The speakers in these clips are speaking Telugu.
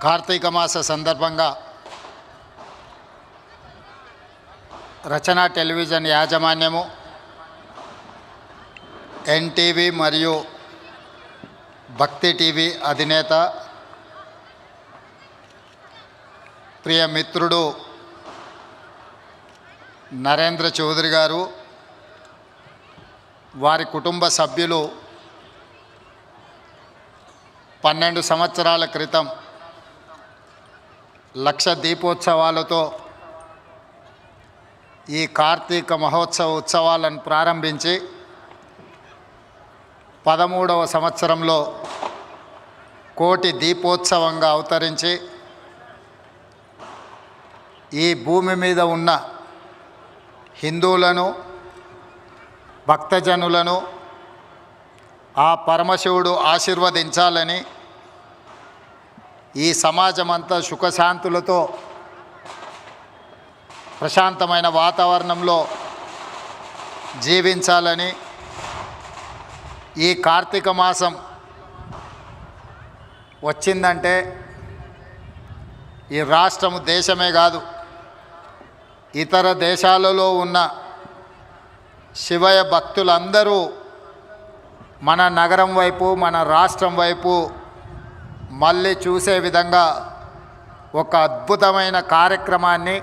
కార్తీక మాస సందర్భంగా రచన టెలివిజన్ యాజమాన్యము ఎన్టీవీ మరియు భక్తి టీవీ అధినేత ప్రియ మిత్రుడు నరేంద్ర చౌదరి గారు వారి కుటుంబ సభ్యులు పన్నెండు సంవత్సరాల క్రితం లక్ష దీపోత్సవాలతో ఈ కార్తీక మహోత్సవ ఉత్సవాలను ప్రారంభించి పదమూడవ సంవత్సరంలో కోటి దీపోత్సవంగా అవతరించి ఈ భూమి మీద ఉన్న హిందువులను భక్తజనులను ఆ పరమశివుడు ఆశీర్వదించాలని ఈ సమాజం అంతా సుఖశాంతులతో ప్రశాంతమైన వాతావరణంలో జీవించాలని ఈ కార్తీక మాసం వచ్చిందంటే ఈ రాష్ట్రము దేశమే కాదు ఇతర దేశాలలో ఉన్న శివయ భక్తులందరూ మన నగరం వైపు మన రాష్ట్రం వైపు మళ్ళీ చూసే విధంగా ఒక అద్భుతమైన కార్యక్రమాన్ని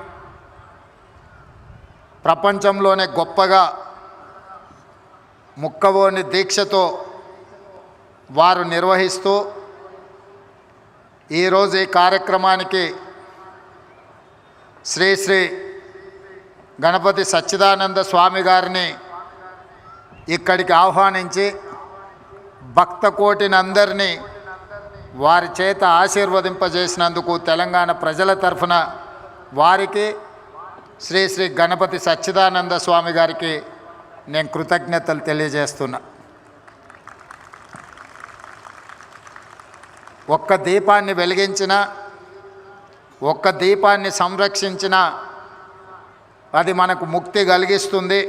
ప్రపంచంలోనే గొప్పగా ముక్కవోని దీక్షతో వారు నిర్వహిస్తూ ఈరోజు ఈ కార్యక్రమానికి శ్రీ శ్రీ గణపతి సచ్చిదానంద స్వామి గారిని ఇక్కడికి ఆహ్వానించి భక్త కోటినందరినీ వారి చేత ఆశీర్వదింపజేసినందుకు తెలంగాణ ప్రజల తరఫున వారికి శ్రీ శ్రీ గణపతి సచ్చిదానంద స్వామి గారికి నేను కృతజ్ఞతలు తెలియజేస్తున్నా. ఒక్క దీపాన్ని వెలిగించిన ఒక్క దీపాన్ని సంరక్షించిన అది మనకు ముక్తి కలిగిస్తుంది.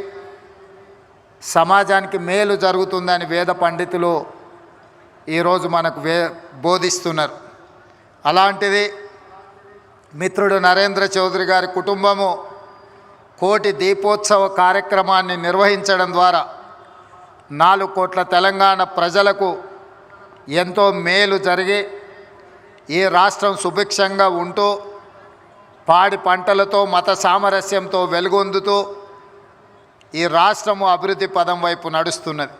సమాజానికి మేలు జరుగుతుందని వేద పండితులు ఈరోజు మనకు వే బోధిస్తున్నారు. అలాంటిది మిత్రుడు నరేంద్ర చౌదరి గారి కుటుంబము కోటి దీపోత్సవ కార్యక్రమాన్ని నిర్వహించడం ద్వారా నాలుగు కోట్ల తెలంగాణ ప్రజలకు ఎంతో మేలు జరిగి ఈ రాష్ట్రం సుభిక్షంగా ఉంటూ పాడి పంటలతో మత సామరస్యంతో వెలుగొందుతూ ఈ రాష్ట్రము అభివృద్ధి పదం వైపు నడుస్తున్నది.